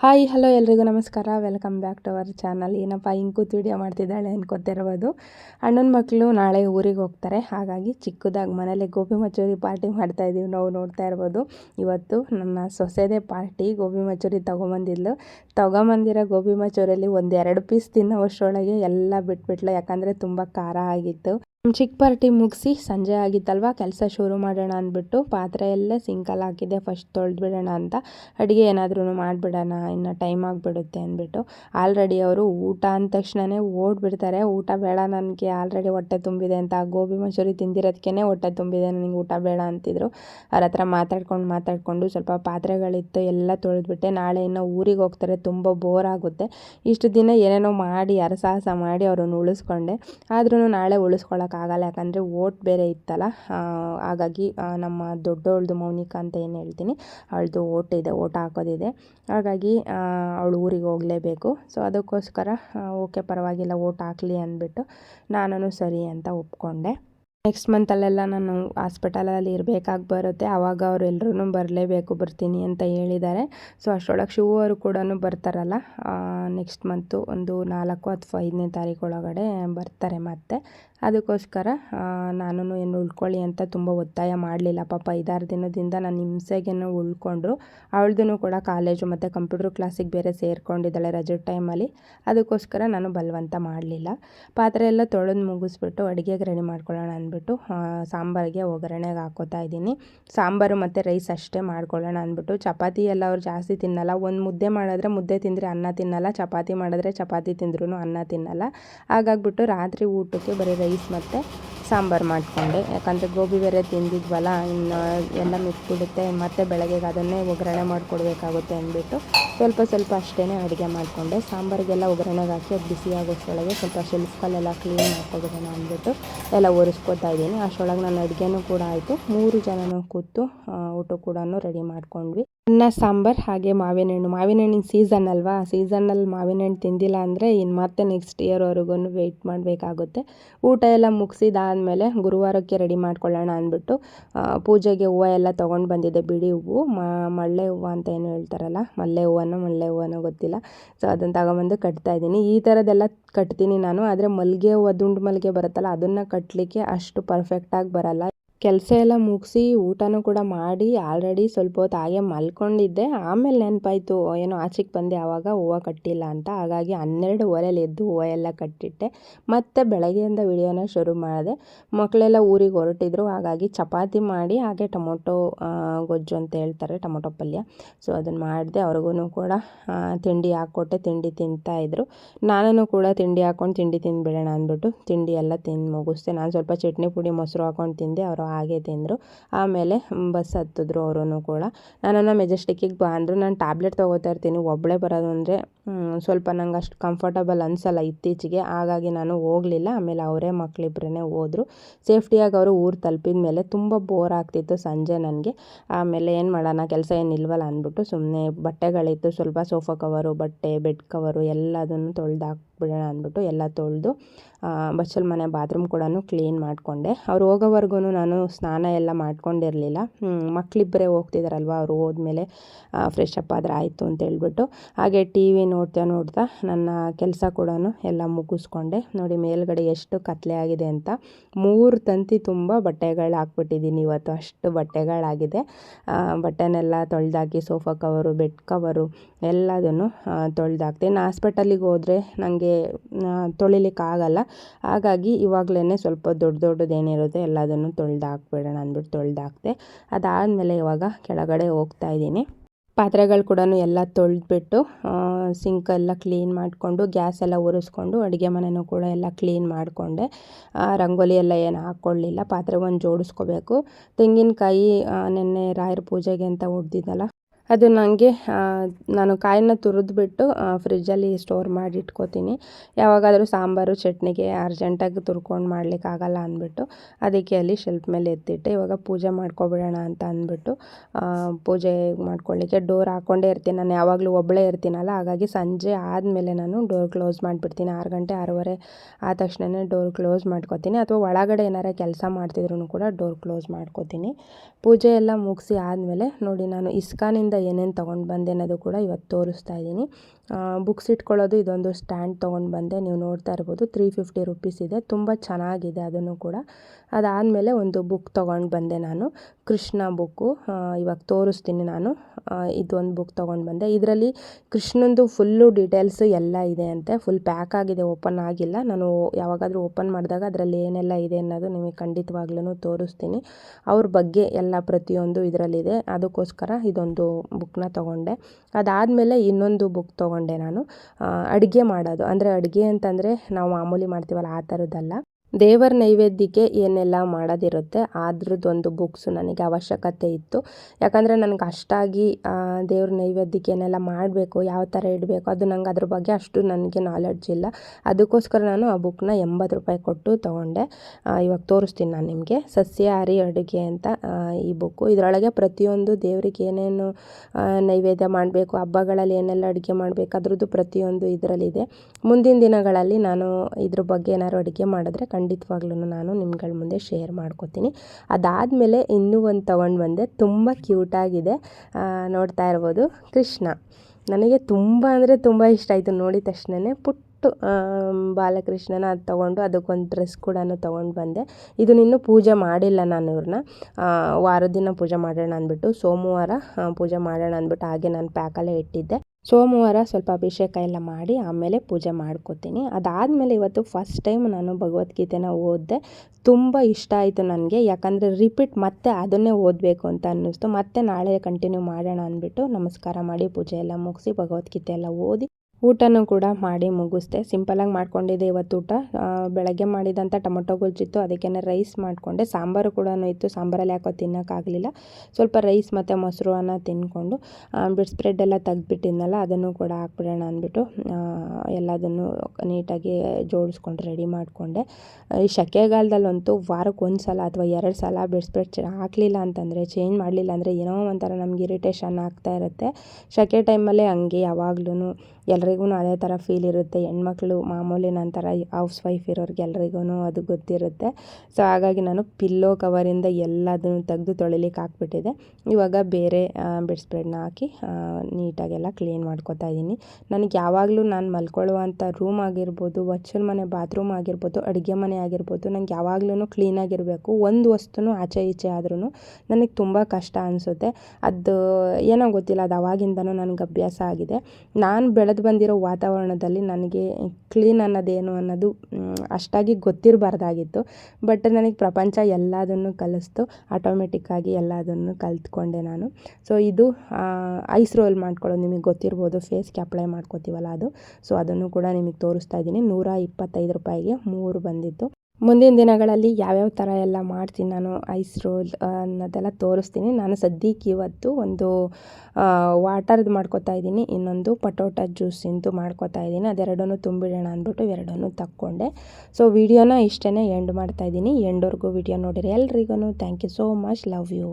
Hi, hello ಎಲ್ರಿಗೂ ನಮಸ್ಕಾರ. Welcome back to our channel ಏನಪ್ಪ ಹಿಂಗೆ ಕೂತು ವಿಡಿಯೋ ಮಾಡ್ತಿದ್ದಾಳೆ ಅನ್ಕೋತಿರ್ಬೋದು ಅಣ್ಣನ ಮಕ್ಕಳು ನಾಳೆ ಊರಿಗೆ ಹೋಗ್ತಾರೆ. ಹಾಗಾಗಿ ಚಿಕ್ಕದಾಗಿ ಮನೇಲಿ ಗೋಬಿ ಮಚೂರಿ ಪಾರ್ಟಿ ಮಾಡ್ತಾ ಇದ್ದೀವಿ. ನಾವು ನೋಡ್ತಾ ಇರ್ಬೋದು. ಇವತ್ತು ನನ್ನ ಸೊಸೆದೆ ಪಾರ್ಟಿ ಗೋಬಿ ಮಚೂರಿ ತೊಗೊಂಬಂದಿದ್ಲು. ತೊಗೊಂಬಂದಿರೋ ಗೋಬಿ ಮಚೂರಿಯಲ್ಲಿ ಒಂದು ಎರಡು ಪೀಸ್ ತಿನ್ನೋವಷ್ಟರೊಳಗೆ ಎಲ್ಲ ಬಿಟ್ಬಿಟ್ಲು. ಯಾಕಂದರೆ ತುಂಬ ಖಾರ ಆಗಿತ್ತು. ಚಿಕ್ಕ ಪಾರ್ಟಿ ಮುಗಿಸಿ ಸಂಜೆ ಆಗಿತ್ತಲ್ವ, ಕೆಲಸ ಶುರು ಮಾಡೋಣ ಅಂದ್ಬಿಟ್ಟು ಪಾತ್ರೆ ಎಲ್ಲ ಸಿಂಕಲ್ಲಿ ಹಾಕಿದೆ ಫಸ್ಟ್ ತೊಳೆದ್ಬಿಡೋಣ ಅಂತ. ಅಡುಗೆ ಏನಾದ್ರೂ ಮಾಡಿಬಿಡೋಣ, ಇನ್ನು ಟೈಮ್ ಆಗಿಬಿಡುತ್ತೆ ಅಂದ್ಬಿಟ್ಟು. ಆಲ್ರೆಡಿ ಅವರು ಊಟ ಅಂದ ತಕ್ಷಣವೇ ಓಡ್ಬಿಡ್ತಾರೆ. ಊಟ ಬೇಡ ನನಗೆ, ಆಲ್ರೆಡಿ ಹೊಟ್ಟೆ ತುಂಬಿದೆ ಅಂತ ಗೋಬಿ ಮಂಚೂರಿ ತಿಂದಿರೋದಕ್ಕೇ ಹೊಟ್ಟೆ ತುಂಬಿದೆ, ನನಗೆ ಊಟ ಬೇಡ ಅಂತಿದ್ರು. ಅವ್ರ ಹತ್ರ ಮಾತಾಡ್ಕೊಂಡು ಮಾತಾಡಿಕೊಂಡು ಸ್ವಲ್ಪ ಪಾತ್ರೆಗಳಿತ್ತು, ಎಲ್ಲ ತೊಳೆದ್ಬಿಟ್ಟೆ. ನಾಳೆ ಇನ್ನೂ ಊರಿಗೆ ಹೋಗ್ತಾರೆ, ತುಂಬ ಬೋರ್ ಆಗುತ್ತೆ. ಇಷ್ಟು ದಿನ ಏನೇನೋ ಮಾಡಿ, ಅರಸಾಹಸ ಮಾಡಿ ಅವ್ರನ್ನ ಉಳಿಸ್ಕೊಂಡೆ. ಆದ್ರೂ ನಾಳೆ ಉಳಿಸ್ಕೊಳಕ್ಕೆ ಆಗಲ್ಲ ಯಾಕಂದರೆ ಓಟ್ ಬೇರೆ ಇತ್ತಲ್ಲ. ಹಾಗಾಗಿ ನಮ್ಮ ದೊಡ್ಡವಳ್ದು ಮೌನಿಕಾ ಅಂತ ಏನು ಹೇಳ್ತೀನಿ, ಅವಳದು ಓಟ್ ಇದೆ ಓಟ್ ಹಾಕೋದಿದೆ. ಹಾಗಾಗಿ ಅವಳು ಊರಿಗೆ ಹೋಗಲೇಬೇಕು. ಸೊ ಅದಕ್ಕೋಸ್ಕರ ಓಕೆ ಪರವಾಗಿಲ್ಲ ಓಟ್ ಹಾಕಲಿ ಅಂದ್ಬಿಟ್ಟು ನಾನು ಸರಿ ಅಂತ ಒಪ್ಕೊಂಡೆ. ನೆಕ್ಸ್ಟ್ ಮಂತಲ್ಲೆಲ್ಲ ನಾನು ಹಾಸ್ಪಿಟಲಲ್ಲಿ ಇರಬೇಕಾಗಿ ಬರುತ್ತೆ ಆವಾಗ ಅವರೆಲ್ಲರೂ ಬರಲೇಬೇಕು, ಬರ್ತೀನಿ ಅಂತ ಹೇಳಿದ್ದಾರೆ. ಸೊ ಅಷ್ಟರೊಳಗೆ ಶಿವು ಅವರು ಕೂಡ ಬರ್ತಾರಲ್ಲ. ನೆಕ್ಸ್ಟ್ ಮಂತು ಒಂದು ನಾಲ್ಕು ಅಥವಾ ಐದನೇ ತಾರೀಕು ಒಳಗಡೆ ಬರ್ತಾರೆ ಮತ್ತೆ. ಅದಕ್ಕೋಸ್ಕರ ನಾನು ಏನು ಉಳ್ಕೊಳ್ಳಿ ಅಂತ ತುಂಬ ಒತ್ತಾಯ ಮಾಡಲಿಲ್ಲ. ಪಾಪ ಐದಾರು ದಿನದಿಂದ ನಾನು ಹಿಂಸೆಗೇನೋ ಉಳ್ಕೊಂಡ್ರು. ಅವಳ್ದೂ ಕೂಡ ಕಾಲೇಜು ಮತ್ತು ಕಂಪ್ಯೂಟರ್ ಕ್ಲಾಸಿಗೆ ಬೇರೆ ಸೇರಿಕೊಂಡಿದ್ದಾಳೆ ರಜೆ ಟೈಮಲ್ಲಿ ಅದಕ್ಕೋಸ್ಕರ ನಾನು ಬಲವಂತ ಮಾಡಲಿಲ್ಲ. ಪಾತ್ರೆ ಎಲ್ಲ ತೊಳೆದು ಮುಗಿಸ್ಬಿಟ್ಟು ಅಡುಗೆಗೆ ರೆಡಿ ಮಾಡ್ಕೊಳ್ಳೋಣ ಅಂದ್ಬಿಟ್ಟು ಸಾಂಬಾರಿಗೆ ಒಗ್ಗರಣೆಗೆ ಹಾಕೋತಾ ಇದ್ದೀನಿ. ಸಾಂಬಾರು ಮತ್ತು ರೈಸ್ ಅಷ್ಟೇ ಮಾಡ್ಕೊಳ್ಳೋಣ ಅಂದ್ಬಿಟ್ಟು, ಚಪಾತಿ ಎಲ್ಲ ಅವ್ರು ಜಾಸ್ತಿ ತಿನ್ನಲ್ಲ. ಒಂದು ಮುದ್ದೆ ಮಾಡಿದ್ರೆ ಮುದ್ದೆ ತಿಂದರೆ ಅನ್ನ ತಿನ್ನಲ್ಲ, ಚಪಾತಿ ಮಾಡಿದ್ರೆ ಚಪಾತಿ ತಿಂದ್ರೂ ಅನ್ನ ತಿನ್ನಲ್ಲ. ಹಾಗಾಗ್ಬಿಟ್ಟು ರಾತ್ರಿ ಊಟಕ್ಕೆ ಬರೀ ರೈಸ್ ಮತ್ತು ಸಾಂಬಾರು ಮಾಡಿಕೊಂಡೆ. ಯಾಕಂದರೆ ಗೋಬಿ ಬೇರೆ ತಿಂದಿದ್ವಲ್ಲ, ಇನ್ನು ಎಲ್ಲ ಮಿಕ್ಕಿಬಿಡುತ್ತೆ ಮತ್ತು ಬೆಳಗ್ಗೆಗೆ ಅದನ್ನೇ ಒಗ್ಗರಣೆ ಮಾಡಿಕೊಡ್ಬೇಕಾಗುತ್ತೆ ಅಂದ್ಬಿಟ್ಟು ಸ್ವಲ್ಪ ಸ್ವಲ್ಪ ಅಷ್ಟೇ ಅಡುಗೆ ಮಾಡಿಕೊಂಡೆ. ಸಾಂಬಾರಿಗೆಲ್ಲ ಒಗ್ಗರಣೆಗೆ ಹಾಕಿ ಅದು ಬಿಸಿ ಆಗೋಷ್ಟೊಳಗೆ ಸ್ವಲ್ಪ ಶೆಲ್ಫ್ಗಳೆಲ್ಲ ಕ್ಲೀನ್ ಮಾಡ್ಕೊಬಿಡೋಣ ಅಂದ್ಬಿಟ್ಟು ಎಲ್ಲ ಒರೆಸ್ಕೊತಾ ಇದ್ದೀನಿ. ಅಷ್ಟೊಳಗೆ ನನ್ನ ಅಡುಗೆನೂ ಕೂಡ ಆಯಿತು. ಮೂರು ಜನನೂ ಕೂತು ಊಟ ಕೂಡ ರೆಡಿ ಮಾಡ್ಕೊಂಡ್ವಿ. ಅನ್ನ, ಸಾಂಬಾರು, ಹಾಗೆ ಮಾವಿನ ಹಣ್ಣು ಮಾವಿನ ಹಣ್ಣಿನ ಸೀಸನ್ ಅಲ್ವಾ? ಸೀಸನ್ನಲ್ಲಿ ಮಾವಿನ ಹಣ್ಣು ತಿಂದಿಲ್ಲ ಅಂದರೆ ಇನ್ನು ಮತ್ತೆ ನೆಕ್ಸ್ಟ್ ಇಯರ್ವರೆಗೂ ವೆಯ್ಟ್ ಮಾಡಬೇಕಾಗುತ್ತೆ. ಊಟ ಎಲ್ಲ ಮುಗಿಸಿದಾದಮೇಲೆ ಗುರುವಾರಕ್ಕೆ ರೆಡಿ ಮಾಡ್ಕೊಳ್ಳೋಣ ಅಂದ್ಬಿಟ್ಟು ಪೂಜೆಗೆ ಹೂವು ಎಲ್ಲ ತೊಗೊಂಡು ಬಂದಿದ್ದೆ ಬಿಡಿ ಹೂವು ಮಳ್ಳೆ ಹೂವು ಅಂತ ಏನು ಹೇಳ್ತಾರಲ್ಲ? ಮಲ್ಲೆ ಹೂವನೋ ಮಲ್ಲೆ ಹೂವನೋ ಗೊತ್ತಿಲ್ಲ. ಸೊ ಅದನ್ನು ತಗೊಂಬಂದು ಕಟ್ತಾ ಇದ್ದೀನಿ. ಈ ಥರದ್ದೆಲ್ಲ ಕಟ್ತೀನಿ ನಾನು, ಆದರೆ ಮಲ್ಲಿಗೆ ಹೂವು, ದುಂಡು ಮಲ್ಲಿಗೆ ಬರುತ್ತಲ್ಲ, ಅದನ್ನು ಕಟ್ಟಲಿಕ್ಕೆ ಅಷ್ಟು ಪರ್ಫೆಕ್ಟಾಗಿ ಬರಲ್ಲ. ಕೆಲಸ ಎಲ್ಲ ಮುಗಿಸಿ ಊಟನೂ ಕೂಡ ಮಾಡಿ ಆಲ್ರೆಡಿ ಸ್ವಲ್ಪ ಹೊತ್ತು ಹಾಗೆ ಮಲ್ಕೊಂಡಿದ್ದೆ. ಆಮೇಲೆ ನೆನಪಾಯಿತು ಏನೋ ಆಚೆಗೆ ಬಂದೆ ಆವಾಗ ಹೂವು ಕಟ್ಟಿಲ್ಲ ಅಂತ. ಹಾಗಾಗಿ ಹನ್ನೆರಡುವರೆಲಿ ಎದ್ದು ಹೂವು ಎಲ್ಲ ಕಟ್ಟಿಟ್ಟೆ. ಮತ್ತೆ ಬೆಳಗ್ಗೆಯಿಂದ ವಿಡಿಯೋನ ಶುರು ಮಾಡಿದೆ. ಮಕ್ಕಳೆಲ್ಲ ಊರಿಗೆ ಹೊರಟಿದ್ರು, ಹಾಗಾಗಿ ಚಪಾತಿ ಮಾಡಿ, ಹಾಗೆ ಟೊಮೊಟೊ ಗೊಜ್ಜು ಅಂತ ಹೇಳ್ತಾರೆ, ಟೊಮೊಟೊ ಪಲ್ಯ. ಸೊ ಅದನ್ನು ಮಾಡಿದೆ. ಅವ್ರಿಗೂ ಕೂಡ ತಿಂಡಿ ಹಾಕ್ಕೊಟ್ಟೆ, ತಿಂಡಿ ತಿಂತಾಯಿದ್ರು ನಾನೂ ಕೂಡ ತಿಂಡಿ ಹಾಕ್ಕೊಂಡು ತಿಂಡಿ ತಿಂದುಬಿಡೋಣ ಅಂದ್ಬಿಟ್ಟು ತಿಂಡಿ ಎಲ್ಲ ತಿಂದು ಮುಗಿಸ್ದೆ. ನಾನು ಸ್ವಲ್ಪ ಚಟ್ನಿ ಪುಡಿ ಮೊಸರು ಹಾಕ್ಕೊಂಡು ತಿಂದೆ. ಅವರು ಹಾಗೆ ತಿಂದರು. ಆಮೇಲೆ ಬಸ್ ಹತ್ತಿದ್ರು ಅವರೂ ಕೂಡ. ನನ್ನನ್ನು ಮೆಜೆಸ್ಟಿಕ್ಕಿಗೆ ಬಾ ಅಂದರು ನಾನು ಟ್ಯಾಬ್ಲೆಟ್ ತೊಗೋತಾ ಇರ್ತೀನಿ. ಒಬ್ಬಳೇ ಬರೋದು ಅಂದರೆ ಸ್ವಲ್ಪ ನಂಗೆ ಅಷ್ಟು ಕಂಫರ್ಟಬಲ್ ಅನಿಸಲ್ಲ ಇತ್ತೀಚೆಗೆ. ಹಾಗಾಗಿ ನಾನು ಹೋಗಲಿಲ್ಲ. ಆಮೇಲೆ ಅವರೇ ಮಕ್ಕಳಿಬ್ಬರೇ ಹೋದರು. ಸೇಫ್ಟಿಯಾಗಿ ಅವರು ಊರು ತಲುಪಿದ ಮೇಲೆ ತುಂಬ ಬೋರ್ ಆಗ್ತಿತ್ತು ಸಂಜೆ ನನಗೆ. ಆಮೇಲೆ ಏನು ಮಾಡೋಣ, ಕೆಲಸ ಏನು ಇಲ್ವಲ್ಲ ಅಂದ್ಬಿಟ್ಟು ಸುಮ್ಮನೆ ಬಟ್ಟೆಗಳಿತ್ತು. ಸ್ವಲ್ಪ ಸೋಫಾ ಕವರು ಬಟ್ಟೆ ಬೆಡ್ ಕವರು ಎಲ್ಲದನ್ನು ತೊಳೆದು ಹಾಕ್ಬಿಡೋಣ ಅಂದ್ಬಿಟ್ಟು ಎಲ್ಲ ತೊಳೆದು ಬಚ್ಚಲ ಮನೆ ಬಾತ್ರೂಮ್ ಕೂಡ ಕ್ಲೀನ್ ಮಾಡಿಕೊಂಡೆ. ಅವ್ರು ಹೋಗೋವರೆಗೂ ನಾನು ಸ್ನಾನ ಎಲ್ಲ ಮಾಡ್ಕೊಂಡಿರಲಿಲ್ಲ. ಮಕ್ಕಳಿಬ್ಬರೇ ಹೋಗ್ತಿದ್ದಾರಲ್ವ ಅವರು ಹೋದ್ಮೇಲೆ ಫ್ರೆಶ್ ಅಪ್ ಆದರೆ ಆಯಿತು ಅಂತ ಹೇಳ್ಬಿಟ್ಟು. ಹಾಗೆ ಟಿ ವಿ ನೋಡ್ತಾ ನೋಡ್ತಾ ನನ್ನ ಕೆಲಸ ಕೂಡ ಎಲ್ಲ ಮುಗಿಸ್ಕೊಂಡೆ. ನೋಡಿ ಮೇಲ್ಗಡೆ ಎಷ್ಟು ಕತ್ಲೆ ಆಗಿದೆ ಅಂತ. ಮೂರು ತಂತಿ ತುಂಬ ಬಟ್ಟೆಗಳು ಹಾಕ್ಬಿಟ್ಟಿದ್ದೀನಿ ಇವತ್ತು. ಅಷ್ಟು ಬಟ್ಟೆಗಳಾಗಿದೆ. ಬಟ್ಟೆನೆಲ್ಲ ತೊಳೆದಾಕಿ ಸೋಫಾ ಕವರು ಬೆಡ್ ಕವರು ಎಲ್ಲದನ್ನು ತೊಳೆದಾಕ್ತೀನಿ ಹಾಸ್ಪಿಟಲಿಗೆ ಹೋದರೆ ನನಗೆ ತೊಳಿಲಿಕ್ಕಾಗಲ್ಲ. ಹಾಗಾಗಿ ಇವಾಗಲೇ ಸ್ವಲ್ಪ ದೊಡ್ಡ ದೊಡ್ಡದು ಏನಿರುತ್ತೆ ಎಲ್ಲದನ್ನು ತೊಳೆದು ಹಾಕ್ಬಿಡೋಣ ಅಂದ್ಬಿಟ್ಟು ತೊಳೆದು ಹಾಕಿದೆ ಅದಾದಮೇಲೆ ಇವಾಗ ಕೆಳಗಡೆ ಹೋಗ್ತಾ ಇದ್ದೀನಿ. ಪಾತ್ರೆಗಳು ಕೂಡ ಎಲ್ಲ ತೊಳೆದ್ಬಿಟ್ಟು ಸಿಂಕೆಲ್ಲ ಕ್ಲೀನ್ ಮಾಡಿಕೊಂಡು, ಗ್ಯಾಸ್ ಎಲ್ಲ ಒರೆಸ್ಕೊಂಡು, ಅಡುಗೆ ಮನೆಯೂ ಕೂಡ ಎಲ್ಲ ಕ್ಲೀನ್ ಮಾಡಿಕೊಂಡೆ. ರಂಗೋಲಿ ಎಲ್ಲ ಏನು ಹಾಕ್ಕೊಳ್ಳಿಲ್ಲ. ಪಾತ್ರೆ ಒಂದು ಜೋಡಿಸ್ಕೋಬೇಕು. ತೆಂಗಿನಕಾಯಿ ನಿನ್ನೆ ರಾಯರ ಪೂಜೆಗೆ ಅಂತ ಹೊಡ್ದಿದ್ದಲ್ಲ ಅದು ನನಗೆ ನಾನು ಕಾಯನ್ನ ತುರಿದ್ಬಿಟ್ಟು ಫ್ರಿಜ್ಜಲ್ಲಿ ಸ್ಟೋರ್ ಮಾಡಿ ಇಟ್ಕೋತೀನಿ ಯಾವಾಗಾದರೂ ಸಾಂಬಾರು, ಚಟ್ನಿಗೆ ಅರ್ಜೆಂಟಾಗಿ ತುರ್ಕೊಂಡು ಮಾಡಲಿಕ್ಕಾಗಲ್ಲ ಅಂದ್ಬಿಟ್ಟು, ಅದಕ್ಕೆ ಅಲ್ಲಿ ಶೆಲ್ಫ್ ಮೇಲೆ ಎತ್ತಿಟ್ಟೆ. ಇವಾಗ ಪೂಜೆ ಮಾಡ್ಕೊಬಿಡೋಣ ಅಂತ ಅಂದ್ಬಿಟ್ಟು ಪೂಜೆ ಮಾಡ್ಕೊಳ್ಳಿಕ್ಕೆ ಡೋರ್ ಹಾಕ್ಕೊಂಡೇ ಇರ್ತೀನಿ. ನಾನು ಯಾವಾಗಲೂ ಒಬ್ಬಳೇ ಇರ್ತೀನಲ್ಲ, ಹಾಗಾಗಿ ಸಂಜೆ ಆದಮೇಲೆ ನಾನು ಡೋರ್ ಕ್ಲೋಸ್ ಮಾಡಿಬಿಡ್ತೀನಿ. ಆರು ಗಂಟೆ, ಆರೂವರೆ ಆದ ತಕ್ಷಣವೇ ಡೋರ್ ಕ್ಲೋಸ್ ಮಾಡ್ಕೋತೀನಿ. ಅಥವಾ ಒಳಗಡೆ ಏನಾರ ಕೆಲಸ ಮಾಡ್ತಿದ್ರು ಕೂಡ ಡೋರ್ ಕ್ಲೋಸ್ ಮಾಡ್ಕೋತೀನಿ. ಪೂಜೆ ಎಲ್ಲ ಮುಗಿಸಿ ಆದಮೇಲೆ ನೋಡಿ, ನಾನು ಇಸ್ಕಾನಿಂದ ಏನೇನು ತೊಗೊಂಡು ಬಂದೆ ಅನ್ನೋದು ಕೂಡ ಇವತ್ತು ತೋರಿಸ್ತಾ ಇದ್ದೀನಿ. ಬುಕ್ಸ್ ಇಟ್ಕೊಳ್ಳೋದು ಇದೊಂದು ಸ್ಟ್ಯಾಂಡ್ ತೊಗೊಂಡು ಬಂದೆ. ನೀವು ನೋಡ್ತಾ ಇರ್ಬೋದು ತ್ರೀ ಫಿಫ್ಟಿ ರುಪೀಸ್ ಇದೆ. ತುಂಬ ಚೆನ್ನಾಗಿದೆ ಅದನ್ನು ಕೂಡ. ಅದಾದಮೇಲೆ ಒಂದು ಬುಕ್ ತೊಗೊಂಡು ಬಂದೆ ನಾನು. ಕೃಷ್ಣ ಬುಕ್ಕು ಇವಾಗ ತೋರಿಸ್ತೀನಿ ನಾನು. ಇದೊಂದು ಬುಕ್ ತೊಗೊಂಡು ಬಂದೆ. ಇದರಲ್ಲಿ ಕೃಷ್ಣಂದು ಫುಲ್ಲು ಡೀಟೇಲ್ಸು ಎಲ್ಲ ಇದೆ ಅಂತೆ. ಫುಲ್ ಪ್ಯಾಕ್ ಆಗಿದೆ ಓಪನ್ ಆಗಿಲ್ಲ. ನಾನು ಯಾವಾಗಾದರೂ ಓಪನ್ ಮಾಡಿದಾಗ ಅದರಲ್ಲಿ ಏನೆಲ್ಲ ಇದೆ ಅನ್ನೋದು ನಿಮಗೆ ಖಂಡಿತವಾಗ್ಲೂ ತೋರಿಸ್ತೀನಿ. ಅವ್ರ ಬಗ್ಗೆ ಎಲ್ಲ ಪ್ರತಿಯೊಂದು ಇದರಲ್ಲಿದೆ. ಅದಕ್ಕೋಸ್ಕರ ಇದೊಂದು ಬುಕ್ನ ತೊಗೊಂಡೆ. ಅದಾದಮೇಲೆ ಇನ್ನೊಂದು ಬುಕ್ ತೊಗೊಂಡೆ ನಾನು. ಅಡುಗೆ ಮಾಡೋದು. ಅಂದರೆ ಅಡುಗೆ ಅಂತಂದರೆ ನಾವು ಮಾಮೂಲಿ ಮಾಡ್ತೀವಲ್ಲ, ಆ ಥರದ್ದಲ್ಲ ದೇವರ ನೈವೇದ್ಯಕ್ಕೆ ಏನೆಲ್ಲ ಮಾಡೋದಿರುತ್ತೆ ಅದ್ರದ್ದೊಂದು ಬುಕ್ಸು ನನಗೆ ಅವಶ್ಯಕತೆ ಇತ್ತು. ಯಾಕಂದರೆ ನನಗೆ ಅಷ್ಟಾಗಿ ದೇವ್ರ ನೈವೇದ್ಯಕ್ಕೆ ಏನೆಲ್ಲ ಮಾಡಬೇಕು, ಯಾವ ಥರ ಇಡಬೇಕು, ಅದು ನಂಗೆ ಅದ್ರ ಬಗ್ಗೆ ಅಷ್ಟು ನನಗೆ ನಾಲೆಡ್ಜ್ ಇಲ್ಲ. ಅದಕ್ಕೋಸ್ಕರ ನಾನು ಆ ಬುಕ್ನ ಎಂಬತ್ತು ರೂಪಾಯಿ ಕೊಟ್ಟು ತೊಗೊಂಡೆ. ಇವಾಗ ತೋರಿಸ್ತೀನಿ ನಾನು ನಿಮಗೆ. ಸಸ್ಯಾಹಾರಿ ಅಡುಗೆ ಅಂತ ಈ ಬುಕ್ಕು ಇದರೊಳಗೆ ಪ್ರತಿಯೊಂದು ದೇವರಿಗೆ ಏನೇನು ನೈವೇದ್ಯ ಮಾಡಬೇಕು, ಹಬ್ಬಗಳಲ್ಲಿ ಏನೆಲ್ಲ ಅಡುಗೆ ಮಾಡಬೇಕು, ಅದ್ರದ್ದು ಪ್ರತಿಯೊಂದು ಇದರಲ್ಲಿದೆ. ಮುಂದಿನ ದಿನಗಳಲ್ಲಿ ನಾನು ಇದ್ರ ಬಗ್ಗೆ ಏನಾದ್ರು ಅಡುಗೆ ಮಾಡಿದ್ರೆ ಖಂಡಿತವಾಗ್ಲೂ ನಾನು ನಿಮ್ಗಳ ಮುಂದೆ ಶೇರ್ ಮಾಡ್ಕೋತೀನಿ. ಅದಾದಮೇಲೆ ಇನ್ನೂ ಒಂದು ತೊಗೊಂಡು ಬಂದೆ, ತುಂಬ ಕ್ಯೂಟಾಗಿದೆ ನೋಡ್ತಾ ಇರ್ಬೋದು. ಕೃಷ್ಣ. ನನಗೆ ತುಂಬ ಅಂದರೆ ತುಂಬ ಇಷ್ಟ ಆಯಿತು ನೋಡಿದ ತಕ್ಷಣನೇ. ಪುಟ್ಟ ಬಾಲಕೃಷ್ಣನ ಅದು ತೊಗೊಂಡು ಅದಕ್ಕೊಂದು ಡ್ರೆಸ್ ಕೂಡ ತೊಗೊಂಡು ಬಂದೆ. ಇದನ್ನಿನ್ನೂ ಪೂಜೆ ಮಾಡಿಲ್ಲ ನಾನು ಇವ್ರನ್ನ ವಾರದ ದಿನ ಪೂಜೆ ಮಾಡೋಣ ಅಂದ್ಬಿಟ್ಟು, ಸೋಮವಾರ ಪೂಜೆ ಮಾಡೋಣ ಅಂದ್ಬಿಟ್ಟು ಹಾಗೆ ನಾನು ಪ್ಯಾಕಲ್ಲೇ ಇಟ್ಟಿದ್ದೆ. ಸೋಮವಾರ ಸ್ವಲ್ಪ ಅಭಿಷೇಕ ಎಲ್ಲ ಮಾಡಿ ಆಮೇಲೆ ಪೂಜೆ ಮಾಡ್ಕೋತೀನಿ. ಅದಾದಮೇಲೆ ಇವತ್ತು ಫಸ್ಟ್ ಟೈಮ್ ನಾನು ಭಗವದ್ಗೀತೆನ ಓದಿದೆ. ತುಂಬ ಇಷ್ಟ ಆಯಿತು ನನಗೆ. ಯಾಕಂದರೆ ರಿಪೀಟ್ ಮತ್ತೆ ಅದನ್ನೇ ಓದಬೇಕು ಅಂತ ಅನ್ನಿಸ್ತು. ಮತ್ತೆ ನಾಳೆ ಕಂಟಿನ್ಯೂ ಮಾಡೋಣ ಅಂದ್ಬಿಟ್ಟು ನಮಸ್ಕಾರ ಮಾಡಿ ಪೂಜೆ ಎಲ್ಲ ಮುಗಿಸಿ ಭಗವದ್ಗೀತೆ ಎಲ್ಲ ಓದಿ ಊಟನೂ ಕೂಡ ಮಾಡಿ ಮುಗಿಸ್ದೆ. ಸಿಂಪಲಾಗಿ ಮಾಡ್ಕೊಂಡಿದ್ದೆ ಇವತ್ತು ಊಟ. ಬೆಳಗ್ಗೆ ಮಾಡಿದಂಥ ಟೊಮೊಟೊ ಗೊಜ್ಜಿತ್ತು ಅದಕ್ಕೆ ರೈಸ್ ಮಾಡಿಕೊಂಡೆ. ಸಾಂಬಾರು ಕೂಡ ಇತ್ತು. ಸಾಂಬಾರಲ್ಲಿ ಯಾಕೋ ತಿನ್ನೋಕ್ಕಾಗಲಿಲ್ಲ. ಸ್ವಲ್ಪ ರೈಸ್ ಮತ್ತು ಮೊಸರು ಅನ್ನ ತಿಂದ್ಕೊಂಡು ಬ್ರೆಡ್ ಸ್ಪ್ರೆಡ್ ಎಲ್ಲ ತೆಗ್ದುಬಿಟ್ಟಿದ್ನಲ್ಲ, ಅದನ್ನು ಕೂಡ ಹಾಕ್ಬಿಡೋಣ ಅಂದ್ಬಿಟ್ಟು ಎಲ್ಲದನ್ನು ನೀಟಾಗಿ ಜೋಡಿಸ್ಕೊಂಡು ರೆಡಿ ಮಾಡಿಕೊಂಡೆ. ಈ ಸೆಕೆಗಾಲದಲ್ಲಂತೂ ವಾರಕ್ಕೆ ಒಂದು ಸಲ ಅಥವಾ ಎರಡು ಸಲ ಬಿಡಿಸ್ಬಿಟ್ಟು ಹಾಕಲಿಲ್ಲ ಅಂತಂದರೆ ಚೇಂಜ್ ಮಾಡಲಿಲ್ಲ ಅಂದರೆ ಏನೋ ಒಂಥರ ನಮ್ಗೆ ಇರಿಟೇಷನ್ ಆಗ್ತಾ ಇರುತ್ತೆ. ಸೆಕೆ ಟೈಮಲ್ಲೇ ಹಂಗೆ ಯಾವಾಗ್ಲೂ ಎಲ್ರಿಗೂ ಅದೇ ಥರ ಫೀಲ್ ಇರುತ್ತೆ. ಹೆಣ್ಮಕ್ಳು ಮಾಮೂಲಿ ನಂತರ ಹೌಸ್ ವೈಫ್ ಇರೋರಿಗೆ ಎಲ್ರಿಗೂ ಅದು ಗೊತ್ತಿರುತ್ತೆ. ಸೊ ಹಾಗಾಗಿ ನಾನು ಪಿಲ್ಲೋ ಕವರಿಂದ ಎಲ್ಲದನ್ನು ತೆಗೆದು ತೊಳಿಲಿಕ್ಕೆ ಹಾಕ್ಬಿಟ್ಟಿದೆ ಇವಾಗ ಬೇರೆ ಬೆಡ್ ಸ್ಪ್ರೆಡ್ನ ಹಾಕಿ ನೀಟಾಗೆಲ್ಲ ಕ್ಲೀನ್ ಮಾಡ್ಕೊತಾ ಇದ್ದೀನಿ. ನನಗೆ ಯಾವಾಗಲೂ ನಾನು ಮಲ್ಕೊಳ್ಳುವಂಥ ರೂಮ್ ಆಗಿರ್ಬೋದು ವಚ್ಚಲ ಮನೆ ಬಾತ್ರೂಮ್ ಆಗಿರ್ಬೋದು, ಅಡುಗೆ ಮನೆ ಆಗಿರ್ಬೋದು, ನಂಗೆ ಯಾವಾಗಲೂ ಕ್ಲೀನಾಗಿರಬೇಕು ಒಂದು ವಸ್ತುನೂ ಆಚೆ ಈಚೆ ಆದ್ರೂ ನನಗೆ ತುಂಬ ಕಷ್ಟ ಅನಿಸುತ್ತೆ. ಅದು, ಏನೋ ಗೊತ್ತಿಲ್ಲ, ಅದು ಅವಾಗಿಂದನೂ ನನಗೆ ಅಭ್ಯಾಸ ಆಗಿದೆ. ನಾನು ಬೆಳೆದ ಬಂದಿರೋ ವಾತಾವರಣದಲ್ಲಿ ನನಗೆ ಕ್ಲೀನ್ ಅನ್ನೋದೇನು ಅನ್ನೋದು ಅಷ್ಟಾಗಿ ಗೊತ್ತಿರಬಾರ್ದಾಗಿತ್ತು. ಬಟ್ ನನಗೆ ಪ್ರಪಂಚ ಎಲ್ಲದನ್ನು ಕಲಿಸ್ತು. ಆಟೋಮೆಟಿಕ್ಕಾಗಿ ಎಲ್ಲದನ್ನು ಕಲ್ತ್ಕೊಂಡೆ ನಾನು. ಸೊ ಇದು ಐಸ್ ರೋಲ್ ಮಾಡ್ಕೊಳ್ಳೋದು ನಿಮಗೆ ಗೊತ್ತಿರ್ಬೋದು. ಫೇಸ್ಗೆ ಅಪ್ಲೈ ಮಾಡ್ಕೋತೀವಲ್ಲ ಅದು. ಸೊ ಅದನ್ನು ಕೂಡ ನಿಮಗೆ ತೋರಿಸ್ತಾ ಇದ್ದೀನಿ. ನೂರ ಇಪ್ಪತ್ತೈದು ರೂಪಾಯಿಗೆ ಮೂರು ಬಂದಿತ್ತು. ಮುಂದಿನ ದಿನಗಳಲ್ಲಿ ಯಾವ್ಯಾವ ಥರ ಎಲ್ಲ ಮಾಡ್ತೀನಿ ನಾನು ಐಸ್ ರೋಲ್ ಅನ್ನೋದೆಲ್ಲ ತೋರಿಸ್ತೀನಿ. ನಾನು ಸದ್ಯಕ್ಕೆ ಇವತ್ತು ಒಂದು ವಾಟರ್ದು ಮಾಡ್ಕೋತಾ ಇದ್ದೀನಿ. ಇನ್ನೊಂದು ಪಟೋಟ ಜ್ಯೂಸಿಂದು ಮಾಡ್ಕೋತಾ ಇದ್ದೀನಿ. ಅದೆರಡನ್ನೂ ತುಂಬಿಡೋಣ ಅಂದ್ಬಿಟ್ಟು ಎರಡನ್ನೂ ತಕ್ಕೊಂಡೆ. ಸೊ ವಿಡಿಯೋನ ಇಷ್ಟೇ ಎಂಡ್ ಮಾಡ್ತಾ ಇದ್ದೀನಿ. ಎಂಡ್ವರೆಗೂ ವಿಡಿಯೋ ನೋಡಿರಿ ಎಲ್ರಿಗೂ thank you so much love you